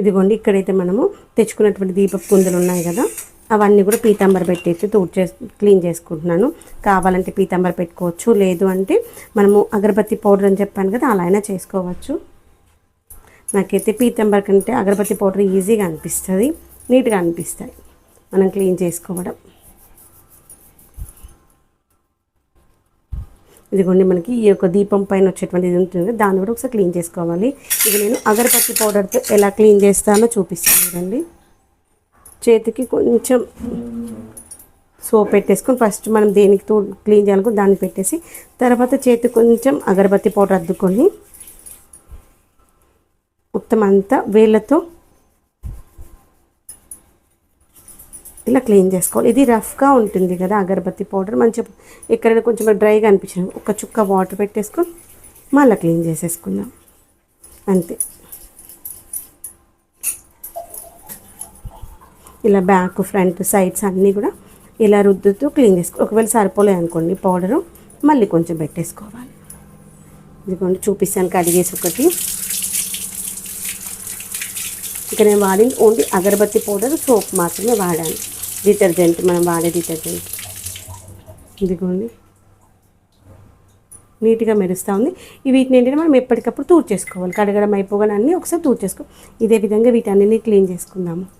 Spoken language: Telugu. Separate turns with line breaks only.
ఇదిగోండి ఇక్కడైతే మనము తెచ్చుకున్నటువంటి దీపపు కుందులు ఉన్నాయి కదా అవన్నీ కూడా పీతాంబర్ పెట్టేసి తూడ్ చేసి క్లీన్ చేసుకుంటున్నాను. కావాలంటే పీతాంబర్ పెట్టుకోవచ్చు లేదు అంటే మనము అగరబత్తి పౌడర్ అని చెప్పాను కదా అలా అయినా చేసుకోవచ్చు. నాకైతే పీతాంబర్ కంటే అగరబత్తి పౌడర్ ఈజీగా అనిపిస్తుంది నీట్గా అనిపిస్తాయి. మనం క్లీన్ చేసుకోవడం. ఇదిగోండి మనకి ఈ యొక్క దీపం పైన వచ్చేటువంటి ఇది ఉంటుంది. దాన్ని కూడా ఒకసారి క్లీన్ చేసుకోవాలి. ఇది నేను అగరబత్తి పౌడర్తో ఎలా క్లీన్ చేస్తానో చూపిస్తాను చూడండి. చేతికి కొంచెం సోప్ పెట్టేసుకొని ఫస్ట్ మనం దేనికి తో క్లీన్ చేయాలనుకో దాన్ని పెట్టేసి తర్వాత చేతికి కొంచెం అగరబత్తి పౌడర్ అద్దుకొని మొత్తం అంతా వేళ్ళతో ఇలా క్లీన్ చేసుకోవాలి. ఇది రఫ్గా ఉంటుంది కదా అగరబత్తి పౌడర్. మంచిగా ఎక్కడైనా కొంచెం డ్రైగా అనిపించింది ఒక చుక్క వాటర్ పెట్టేసుకొని మళ్ళీ క్లీన్ చేసేసుకుందాం. అంతే. ఇలా బ్యాక్ ఫ్రంట్ సైడ్స్ అన్నీ కూడా ఇలా రుద్దుతూ క్లీన్ చేసుకో ఒకవేళ సరిపోలేదు అనుకోండి పౌడరు మళ్ళీ కొంచెం పెట్టేసుకోవాలి. ఇదిగోండి చూపిస్తాను కడిగేసి ఒకటి. ఇక నేను వాడింది ఓన్లీ అగరబత్తి పౌడర్ సోప్ మాత్రమే వాడాను. డిటర్జెంట్ మనం వాడే డిటర్జెంట్. ఇదిగోండి. నీట్గా మెరుస్తూ ఉంది. ఈ వీటిని ఏంటంటే మనం ఎప్పటికప్పుడు తూర్చేసుకోవాలి. కడగడం అయిపోగానే అన్నీ ఒకసారి తూర్చేసుకో ఇదే విధంగా వీటన్నిటిని క్లీన్ చేసుకుందాము.